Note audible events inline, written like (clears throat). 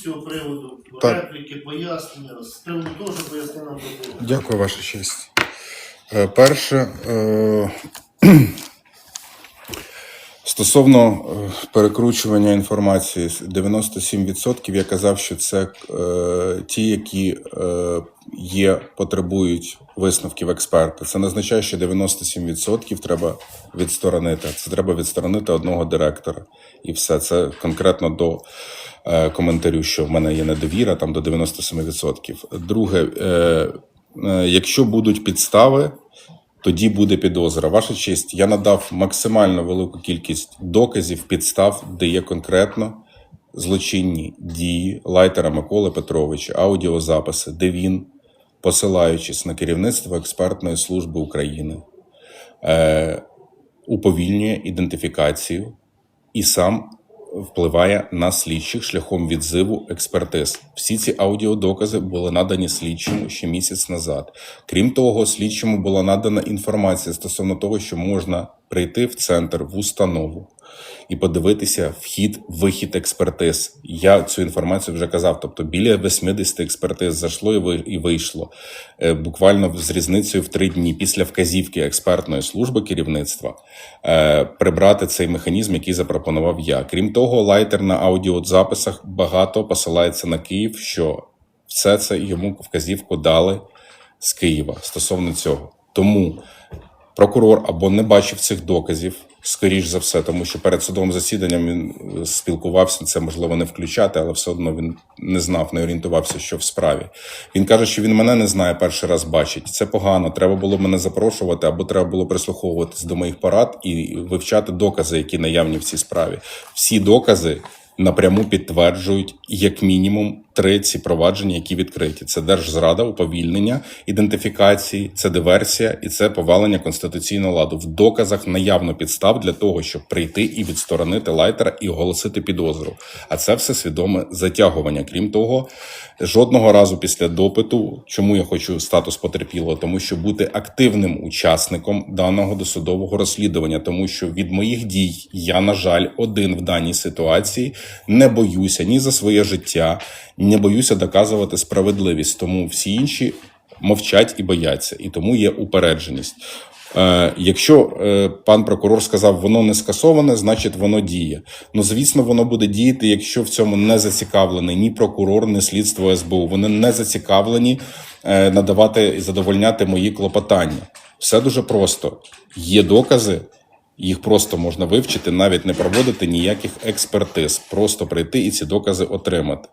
з цього приводу, Так. репліки, пояснення, з приводу того, що пояснив нам прокурор. Дякую, ваша честь. Е, Перше, е, (clears throat) стосовно е, перекручування інформації, 97% я казав, що це е, ті, які е, є, потребують висновків експерта. Це не означає, що 97% треба відсторонити. Це треба відсторонити одного директора. І все. Це конкретно до коментарю, що в мене є недовіра там до 97%. Друге, е, е, якщо будуть підстави, тоді буде підозра. Ваша честь, я надав максимально велику кількість доказів, підстав, де є конкретно злочинні дії Лайтера Миколи Петровича, аудіозаписи, де він, посилаючись на керівництво експертної служби України, е, уповільнює ідентифікацію і сам впливає на слідчих шляхом відзиву експертиз. Всі ці аудіодокази були надані слідчому ще місяць назад. Крім того, слідчому була надана інформація стосовно того, що можна прийти в центр в установу і подивитися вхід, вихід експертиз. Я цю інформацію вже казав. Тобто біля 80 експертиз зайшло і ви- і вийшло Е, буквально з різницею в три дні після вказівки експертної служби керівництва е, прибрати цей механізм, який запропонував я. Крім того, лайтер на аудіозаписах багато посилається на Київ, що все це йому вказівку дали з Києва стосовно цього. Тому прокурор або не бачив цих доказів, скоріш за все, тому що перед судовим засіданням він е, спілкувався, це можливо не включати, але все одно він не знав, не орієнтувався, що в справі. Він каже, що він мене не знає, перший раз бачить. Це погано. Треба було мене запрошувати, або треба було прислуховуватись до моїх порад і вивчати докази, які наявні в цій справі. Всі докази. Напряму підтверджують як мінімум три провадження, які відкриті: це держзрада, уповільнення ідентифікації, це диверсія і це повалення конституційного ладу. В доказах наявно підстав для того, щоб прийти і відсторонити лайтера і оголосити підозру. А це все свідоме затягування. Крім того, жодного разу після допиту, чому я хочу статус потерпілого, тому що бути активним учасником даного досудового розслідування, тому що від моїх дій я, на жаль, один в даній ситуації не боюся ні за своє життя, не боюся доказувати справедливість. Тому всі інші мовчать і бояться, і тому є упередженість. Е, якщо е, пан прокурор сказав, воно не скасоване, значить воно діє. Ну звісно, воно буде діяти, якщо в цьому не зацікавлений ні прокурор, ні слідство СБУ. Вони не зацікавлені е, надавати і задовольняти мої клопотання. Все дуже просто. Є докази, їх просто можна вивчити, навіть не проводити ніяких експертиз, просто прийти і ці докази отримати.